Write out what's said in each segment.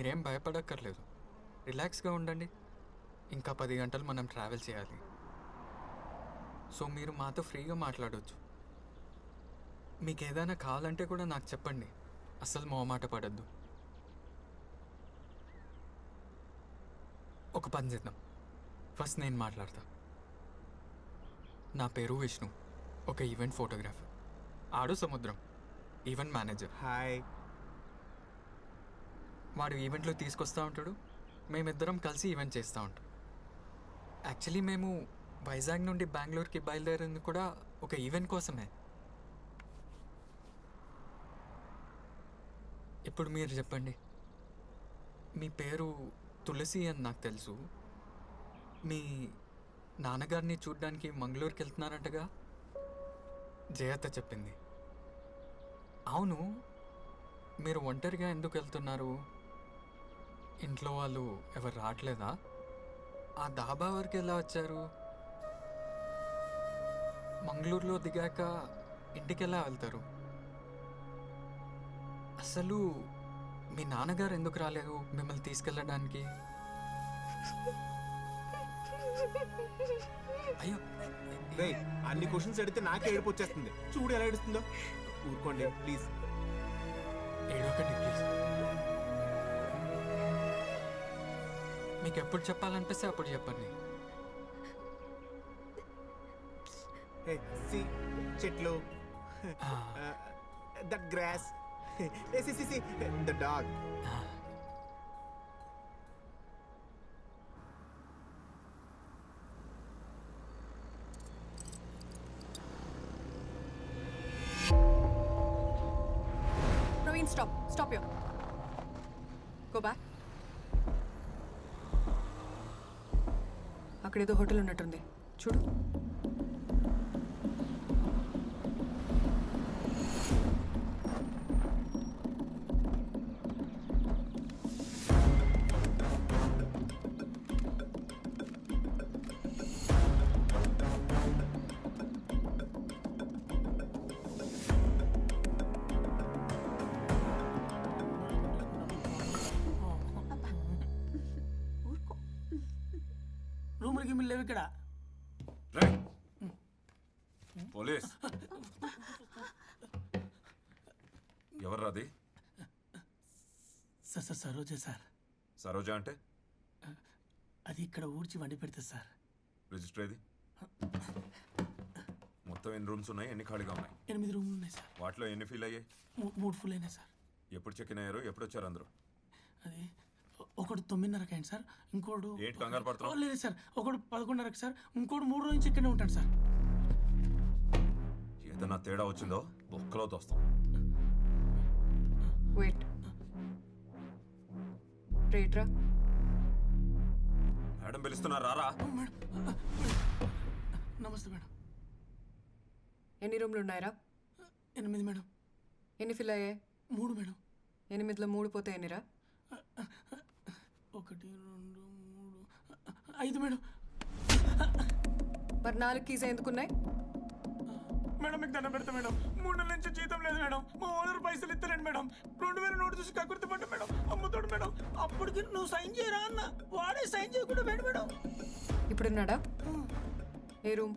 మీరేం భయపడక్కర్లేదు. రిలాక్స్గా ఉండండి. ఇంకా పది గంటలు మనం ట్రావెల్ చేయాలి. సో మీరు మాతో ఫ్రీగా మాట్లాడవచ్చు మీకు ఏదైనా కావాలంటే కూడా నాకు చెప్పండి. అస్సలు మొహమాట పడద్దు. ఒక పని చేద్దాం. ఫస్ట్ నేను మాట్లాడతా. నా పేరు విష్ణు. ఒక ఈవెంట్ ఫోటోగ్రాఫర్. ఆడు సముద్రం. Event manager. హాయ్. వాడు ఈవెంట్లు తీసుకొస్తూ ఉంటాడు. మేమిద్దరం కలిసి ఈవెంట్ చేస్తూ ఉంటాం. యాక్చువల్లీ మేము వైజాగ్ నుండి బెంగళూరుకి బయలుదేరింది కూడా ఒక ఈవెంట్ కోసమే. ఇప్పుడు మీరు చెప్పండి. మీ పేరు తులసి అని నాకు తెలుసు. మీ నాన్నగారిని చూడ్డానికి మంగళూరుకి వెళ్తున్నారంటగా? జయత చెప్పింది. అవును. మీరు ఒంటరిగా ఎందుకు వెళ్తున్నారు? ఇంట్లో వాళ్ళు ఎవరు రావట్లేదా? ఆ డాబా వరకు ఎలా వచ్చారు? మంగళూరులో దిగాక ఇంటికి ఎలా వెళ్తారు? అసలు మీ నాన్నగారు ఎందుకు రాలేదు మిమ్మల్ని తీసుకెళ్ళడానికి? అయ్యో అన్ని క్వశ్చన్స్ అడిగితే నాకే ఏడుపు వచ్చేస్తుంది. చూడు ఎలా ఏడుస్తుందో. ఊరుకోండి ప్లీజ్ ఏడొకటి ప్లీజ్ మీకు ఎప్పుడు చెప్పాలనిపిస్తే అప్పుడు చెప్పండి సి చెట్లు ఆ, that grass the dog. Praveen, stop. Stop here. Go back. అక్కడేదో హోటల్ ఉన్నట్టుంది. చూడు. గిమ్ములు లేవు ఇక్కడ! పోలీస్. ఎవర్రాది సార్ సార్ సరోజే సార్. సరోజ అంటే? అది ఇక్కడ ఊడ్చి వండి పెడుతుంది సార్. రిజిస్టర్ ఏది? మొత్తం ఎన్ని రూమ్స్ ఉన్నాయి? ఎన్ని ఖాళీగా ఉన్నాయి? ఎనిమిది రూములు ఉన్నాయి సార్. వాటిలో ఎన్ని ఫీల్ అయ్యాయి? మూడు ఫుల్ అయినాయి సార్. ఎప్పుడు చెక్ ఇన్ అయ్యారు? ఎప్పుడు వచ్చారు అందరూ? అది ఒకడు తొమ్మిదిన్నరకు అయింది సార్ ఇంకోడు ఏంటి కంగారు పడుతున్నావ్? లేదు సార్ ఒకడు పదకొండున్నరకు సార్ ఇంకోడు మూడు రోజు నుంచి ఇక్కడనే ఉంటాడు సార్. ఏదైనా తేడా వచ్చిందో ఒక్కలో తోస్తాం. వెయిట్ రేట్రా మేడం పిలుస్తున్నారు రారా? మేడం నమస్తే మేడం. ఎన్ని రూమ్లు ఉన్నాయిరా? ఎనిమిది మేడం. ఎన్ని ఫిల్ అయ్యాయి? మూడు మేడం. ఎనిమిదిలో మూడు పోతే ఎన్నిరా? ఒకటి రెండు మూడు ఐదు మేడం. మరి నాలుగు కీస్ ఎందుకున్నాయి? మేడం మీకు దండం పెడతా మేడం. మూడు నెలల నుంచి జీతం లేదు మేడం. మా ఓనర్ పైసలు ఇస్తలేండి మేడం. రెండు వేల నోటు చూసి కక్కుర్తి పడ్డా మేడం. అమ్ముతాడు మేడం. అప్పటికి నువ్వు సైన్ చేయరా అన్న? వాడే సైన్ చేయకుండా వేడు మేడం. ఇప్పుడున్నాడా? ఏ room?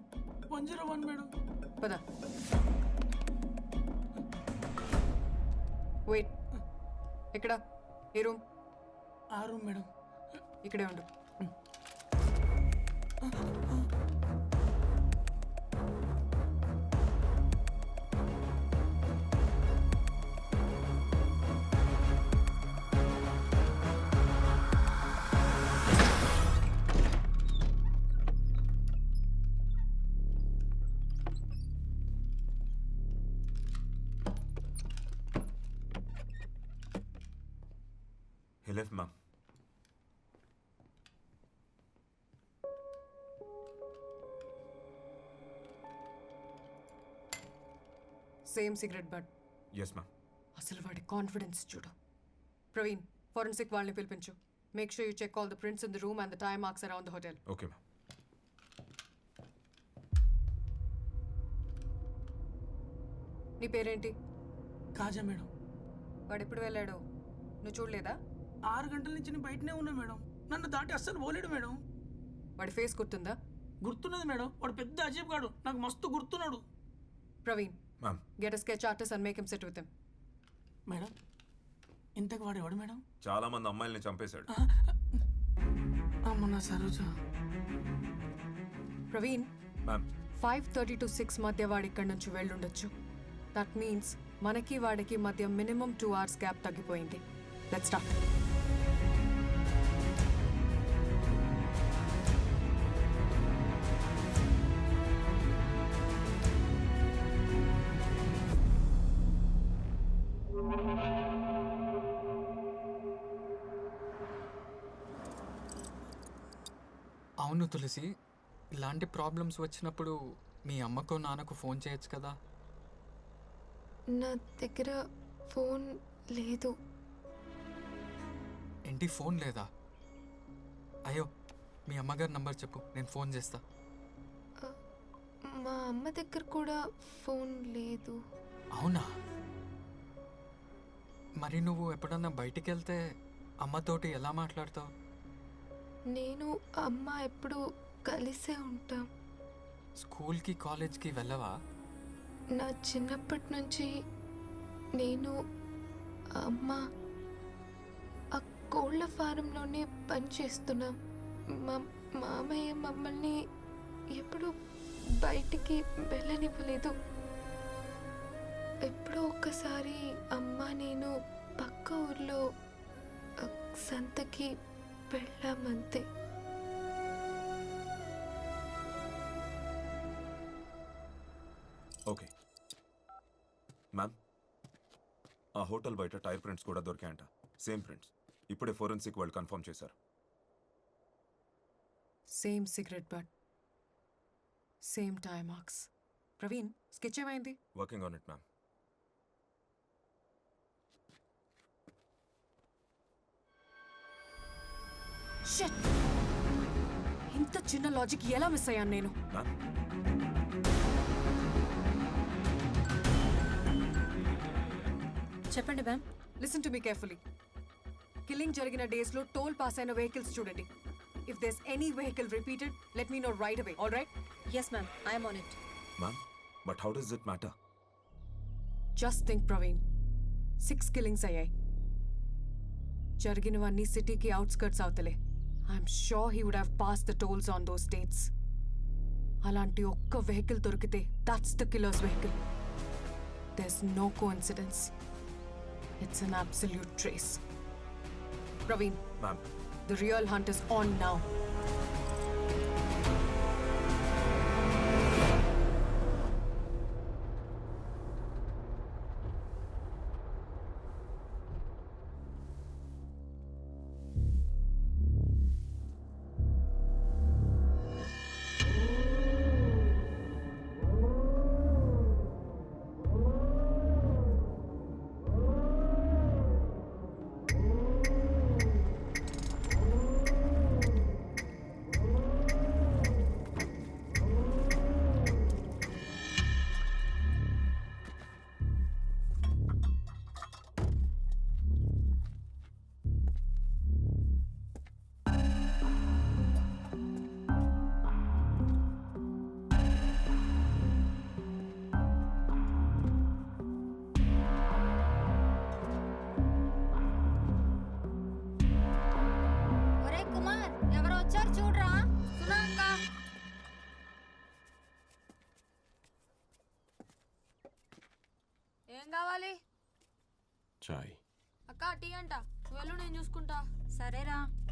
One zero one madam. పద. వెయిట్. ఎక్కడ? ఏ రూమ్? ఆ రూమ్ మేడం. ఇక్కడే ఉండు. He left, same cigarette butt yes ma'am అసలు వాడి కాన్ఫిడెన్స్ చూడు. ప్రవీణ్ ఫారెన్సిక్ వాళ్ళని పిలిపించు. Make sure you check all the prints in the room and the time marks around the hotel okay ma'am నీ పేరేంటి? కాజా madam. వాడు ఎప్పుడు వెళ్ళాడు? నువ్వు చూడలేదా? ఆరు గంటల నుంచి నేను బయటనే ఉన్నా మేడం. నన్ను దాటి అస్సలు పోలేడు మేడం. వాడి ఫేస్ గుర్తుందా? గుర్తున్నది మేడం. వాడు పెద్ద అజీబ్ గాడు. నాకు మస్తు గుర్తున్నాడు. Praveen ma'am get a sketch artist and make him set with him madam ఇంతకు వాడు ఎవడు మేడం చాలా మంది అమ్మాయిల్ని చంపేశాడు. అమ్మ నా Saroja. Praveen ma'am five thirty to six మధ్య వాడు ఇక్కడి నుంచి వెళ్ళుండొచ్చు. దట్ మీన్స్ మనకి వాడికి మధ్య మినిమం టూ అవర్స్ గ్యాప్ తగ్గిపోయింది. లెట్ స్టార్ట్ అవును తులసి ఇలాంటి ప్రాబ్లమ్స్ వచ్చినప్పుడు మీ అమ్మకో నాన్నకు ఫోన్ చేయొచ్చు కదా. నా దగ్గర ఫోన్ లేదు. ఏంటి ఫోన్ లేదా? అయ్యో మీ అమ్మగారి నంబర్ చెప్పు నేను ఫోన్ చేస్తా. మా అమ్మ దగ్గర కూడా ఫోన్ లేదు. అవునా? మరి నువ్వు ఎప్పుడన్నా బయటికి వెళ్తే అమ్మతోటి ఎలా మాట్లాడతావు? నేను అమ్మ ఎప్పుడు కలిసే ఉంటాం. స్కూల్కి కాలేజ్కి వెళ్ళవా? నా చిన్నప్పటి నుంచి నేను అమ్మ ఆ కోళ్ళ ఫారంలోనే పనిచేస్తున్నాం మా మామయ్య మమ్మల్ని ఎప్పుడు బయటికి వెళ్ళనివ్వలేదు. ఎప్పుడో ఒక్కసారి అమ్మ నేను పక్క ఊర్లో సంతకి వెళ్ళామంతే ఓకే. మ్యామ్ ఆ హోటల్ బయట టైర్ ప్రింట్స్ కూడా దొరికాయంట. Same prints. ఇప్పుడే ఫోరెన్సిక్ వాళ్ళు కన్ఫర్మ్ చేశారు. Same cigarette butt same time marks Praveen sketch ఏమైంది? Working on it ma'am. Shut ఇంత చిన్న లాజిక్ ఎలా మిస్ అయ్యాను నేను? మ్యామ్ చెప్పండి ma'am listen to me carefully killing జరిగిన డేస్లో టోల్ పాస్ అయిన వెహికల్స్ చూడండి. If there's any vehicle repeated let me know right away all right Yes, ma'am. I am on it. Ma'am but how does it matter just think Praveen six killings అయ్యాయి. జరిగినవన్నీ సిటీకి outskirts అవుతలే. I'm sure he would have pass the tolls on those states అలాంటి ఒక్క vehicle దొరికితే that's the killer's vehicle there's no coincidence it's an absolute trace Praveen ma'am the real hunt is on now చాయ్. అక్క tea అంట. నువ్వు వెళ్ళు నేను చూసుకుంటా. సరేరా.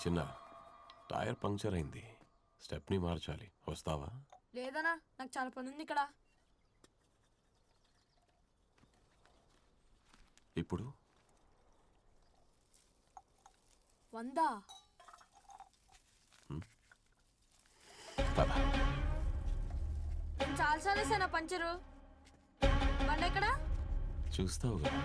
చిన్న టైర్ పంక్చర్ అయింది. స్టెప్ని మార్చాలి. వస్తావా? లేదనా నాకు చాలా పని ఉంది ఇక్కడ. ఇప్పుడు? వందా? నేను చాలాసార్లు వేసాను పంచరు? బండి ఎక్కడ చూస్తావు కదా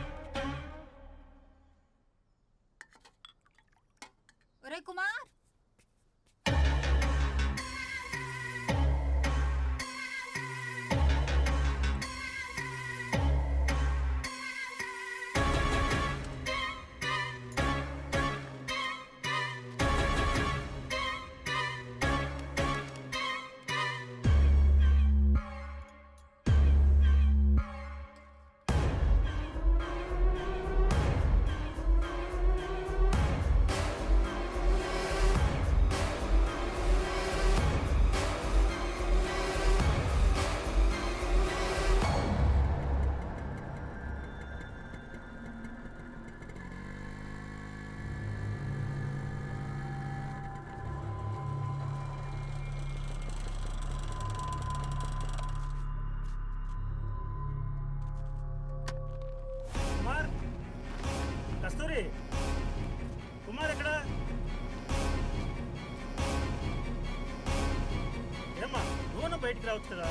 బయటికి రావచ్చు కదా.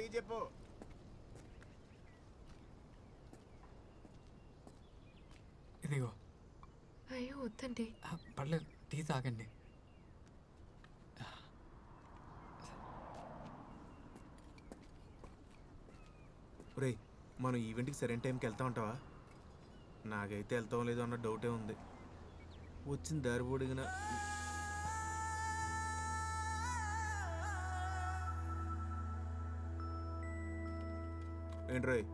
డీ చెప్పు. ఇదిగో. అయ్యో వద్దండి. ఆ, పర్లేదు టీ తాగండి. రే మనం ఈవెంట్కి సరైన టైంకి వెళ్తా ఉంటావా? నాకైతే వెళ్తాం లేదో అన్న డౌటే ఉంది. వచ్చిన దారి పొడిగిన ఏంట్రోయ్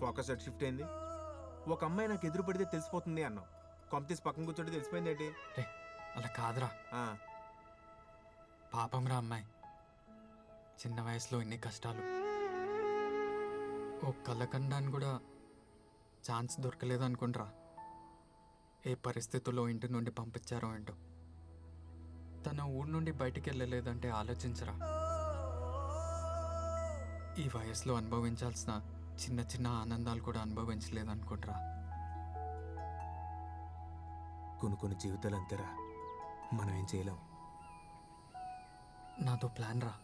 ఫోకస్ ఎట్ షిఫ్ట్ అయింది. ఒక అమ్మాయి నాకు ఎదురు పడితే తెలిసిపోతుంది అన్నావు. కొంపతీసి పక్కన కూర్చోటి తెలిసిపోయింది ఏంటి? రే అలా కాదురా. ఆ, పాపం రా అమ్మాయి. చిన్న వయసులో ఇన్ని కష్టాలు. ఓ కళ్ళకండాన్ని కూడా ఛాన్స్ దొరకలేదు అనుకుంట్రా. ఏ పరిస్థితుల్లో ఇంటి నుండి పంపించారో ఏంటో. తన ఊరు నుండి బయటికి వెళ్ళలేదంటే ఆలోచించరా. ఈ వయసులో అనుభవించాల్సిన చిన్న చిన్న ఆనందాలు కూడా అనుభవించలేదు అనుకుంట్రా కొన్ని కొన్ని జీవితాలు అంతేరా మనం ఏం చేయలేం. నాతో ప్లాన్ రా.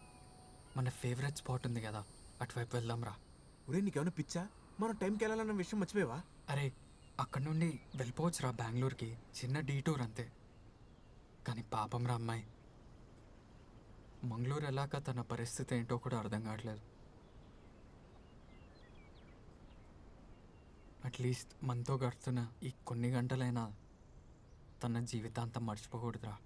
మన ఫేవరెట్ స్పాట్ ఉంది కదా అటువైపు వెళ్దాం రా ఒరే నీకేమైనా పిచ్చా? మనం టైంకి వెళ్ళాలన్న విషయం మర్చిపోయావా? అరే అక్కడ నుండి వెళ్ళిపోవచ్చురా బెంగళూరుకి. చిన్న డీటూర్ అంతే. కానీ పాపం రా అమ్మాయి. మంగళూరు వెళ్ళాక తన పరిస్థితి ఏంటో కూడా అర్థం కావట్లేదు. అట్లీస్ట్ మనతో గడుపుతున్న ఈ కొన్ని గంటలైనా తన జీవితాంతం మర్చిపోకూడదురా.